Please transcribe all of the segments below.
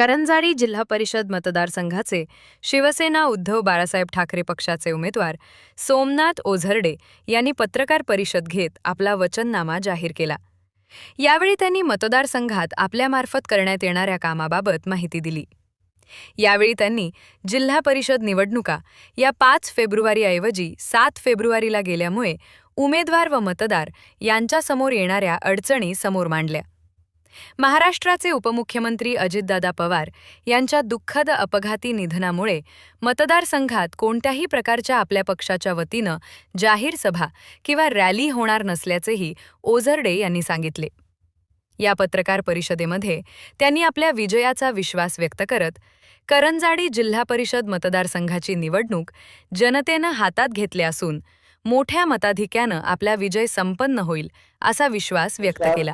करंजाडी जिल्हा परिषद मतदारसंघाचे शिवसेना उद्धव बाळासाहेब ठाकरे पक्षाचे उमेदवार सोमनाथ ओझरडे यांनी पत्रकार परिषद घेत आपला वचननामा जाहीर केला. यावेळी त्यांनी मतदारसंघात आपल्यामार्फत करण्यात येणाऱ्या कामाबाबत माहिती दिली. यावेळी त्यांनी जिल्हा परिषद निवडणुका या पाच फेब्रुवारीऐवजी सात फेब्रुवारीला गेल्यामुळे उमेदवार व मतदार यांच्यासमोर येणाऱ्या अडचणी समोर मांडल्या. महाराष्ट्राचे उपमुख्यमंत्री अजितदादा पवार यांच्या दुःखद अपघाती निधनामुळे मतदारसंघात कोणत्याही प्रकारच्या आपल्या पक्षाच्या वतीनं जाहीर सभा किंवा रॅली होणार नसल्याचेही ओझरडे यांनी सांगितले. या पत्रकार परिषदेमध्ये त्यांनी आपल्या विजयाचा विश्वास व्यक्त करत करंजाडी जिल्हा परिषद मतदारसंघाची निवडणूक जनतेनं हातात घेतली असून मोठ्या मताधिक्यानं आपला विजय संपन्न होईल असा विश्वास व्यक्त केला.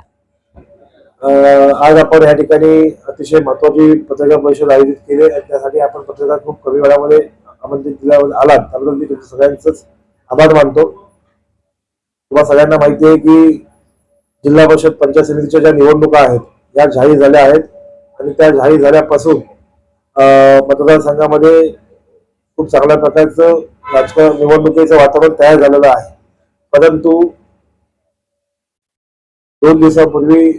आज आपण या ठिकाणी अतिशय महत्वाची पत्रकार परिषद आयोजित केली आणि त्यासाठी आपण पत्रकार खूप कमी वेळामध्ये आमंत्रित दिल्यावर आलात. त्याबद्दल मी तुमच्या सगळ्यांचंच आभार मानतो. तुम्हाला सगळ्यांना माहिती आहे की जिल्हा परिषद पंचायत समितीच्या ज्या निवडणुका आहेत या जाहीर झाल्या आहेत. आणि त्या जाहीर झाल्यापासून मतदारसंघामध्ये खूप चांगल्या प्रकारचं राजकारण निवडणुकीचं वातावरण तयार झालेलं आहे. परंतु दोन दिवसापूर्वी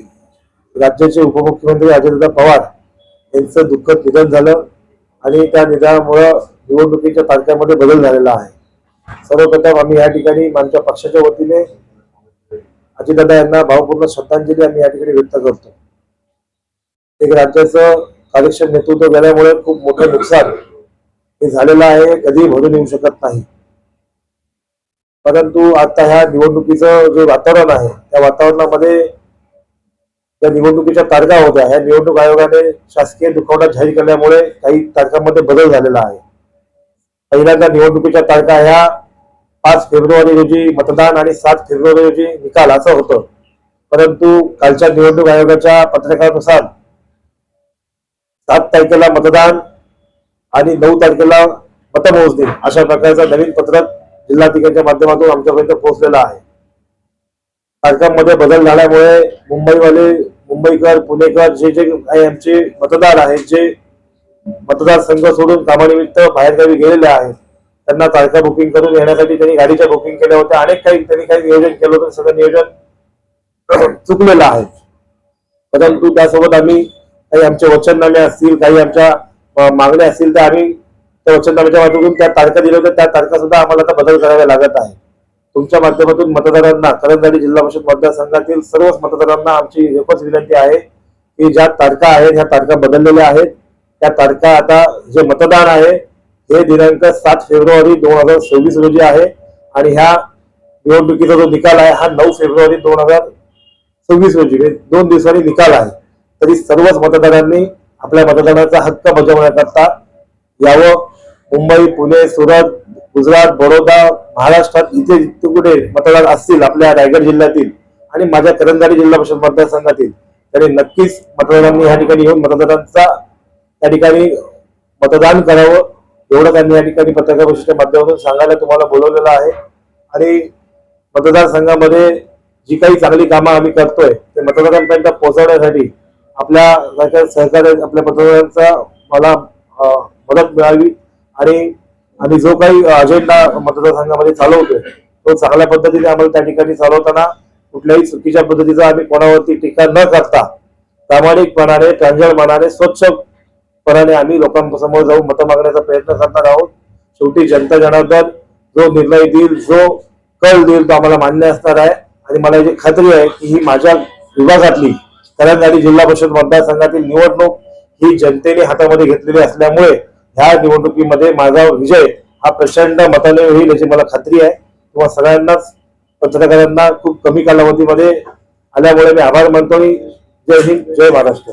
राज्याचे उपमुख्यमंत्री अजितदादा पवार यांचं दुःखद निधन झालं आणि त्या निधनामुळं निवडणुकीच्या तारखांमध्ये बदल झालेला आहे. सर्वप्रथम आम्ही या ठिकाणी आमच्या पक्षाच्या वतीने अजितदादा यांना भावपूर्ण श्रद्धांजली आम्ही या ठिकाणी व्यक्त करतो. एक राज्याचं कार्यक्षम नेतृत्व गेल्यामुळे खूप मोठं नुकसान हे झालेलं आहे कधीही भरून येऊ शकत नाही. परंतु आता ह्या निवडणुकीचं जे वातावरण आहे त्या वातावरणामध्ये या निवडणुकीच्या तारखा होत्या. ह्या निवडणूक आयोगाने शासकीय दुखावटा जाहीर केल्यामुळे काही तारखांमध्ये बदल झालेला आहे. पहिल्यांदा निवडणुकीच्या तारखा ह्या पाच फेब्रुवारी रोजी मतदान आणि सात फेब्रुवारी रोजी निकाल असं होतं. परंतु कालच्या निवडणूक आयोगाच्या पत्रकानुसार सात तारखेला मतदान आणि नऊ तारखेला मतमोजणी अशा प्रकारचं नवीन पत्रक जिल्हाधिकाऱ्यांच्या माध्यमातून आमच्यापर्यंत पोहोचलेलं आहे. तारखांमध्ये बदल झाल्यामुळे मुंबईवाले मुंबईकर पुणेकर जे जे काही आमचे मतदार आहेत जे मतदारसंघ सोडून कामानिमित्त बाहेरगावी गेलेले आहेत त्यांना तारखा बुकिंग करून येण्यासाठी त्यांनी गाडीच्या बुकिंग केल्या होत्या. अनेक काही त्यांनी काही नियोजन केलं होतं. सगळं नियोजन चुकलेलं आहे. परंतु त्यासोबत आम्ही काही आमचे वचननामे असतील काही आमच्या मागण्या असतील त्या आम्ही त्या वचननाम्याच्या माध्यमातून त्या तारखा दिल्या होत्या. त्या तारखा सुद्धा आम्हाला आता बदल कराव्या लागत आहे तुमच्या माध्यमातून मतदारांना करंजाडी जिल्हा परिषद मतदारसंघातील सर्वच मतदारांना आमची एकच विनंती आहे की ज्या तारखा आहेत ह्या तारखा बदललेल्या आहेत. त्या तारखा आता जे मतदान आहे हे दिनांक सात फेब्रुवारी दोन हजार सव्वीस रोजी आहे आणि ह्या निवडणुकीचा जो निकाल आहे हा नऊ फेब्रुवारी दोन हजार सव्वीस रोजी म्हणजे दोन दिवसांनी निकाल आहे. तरी सर्वच मतदारांनी आपल्या मतदानाचा हक्क बजावण्याकरता यावं. मुंबई पुणे सुरत गुजरात बडोदा महाराष्ट्रात इथे जिथे कुठे मतदार असतील आपल्या रायगड जिल्ह्यातील आणि माझ्या करंजाडी जिल्हा परिषद मतदारसंघातील. तरी नक्कीच मतदारांनी या ठिकाणी येऊन मतदारांचा त्या ठिकाणी मतदान करावं. एवढं त्यांनी या ठिकाणी पत्रकार परिषदेच्या माध्यमातून सांगायला तुम्हाला बोलवलेलं आहे. आणि मतदारसंघामध्ये जी काही चांगली कामं आम्ही करतोय ते मतदारांपर्यंत पोहोचवण्यासाठी आपल्या राज्यात सहकार्य आपल्या मतदारांचा मला मदत मिळावी आणि आणि जो काही अजेंडा मतदारसंघामध्ये चालवतोय तो चांगल्या पद्धतीने आम्हाला त्या ठिकाणी चालवताना कुठल्याही चुकीच्या पद्धतीचा आम्ही कोणावरती टीका न करता प्रामाणिकपणाने प्रांजळपणाने स्वच्छपणाने आम्ही लोकांसमोर जाऊन मतं मागण्याचा प्रयत्न करणार आहोत. शेवटी जनता जनार्दन जो निर्णय देईल जो कल देईल तो आम्हाला मान्य असणार आहे. आणि मला याची खात्री आहे की ही माझ्या विभागातली करंजाडी जिल्हा परिषद मतदारसंघातील निवडणूक ही जनतेने हातामध्ये घेतलेली असल्यामुळे ह्या निवडणुकीमध्ये माझा विजय हा प्रचंड मताने होईल याची मला खात्री आहे. किंवा सगळ्यांनाच पत्रकारांना खूप कमी कालावधीमध्ये आल्यामुळे मी आभार मानतो आणि जय हिंद जय महाराष्ट्र.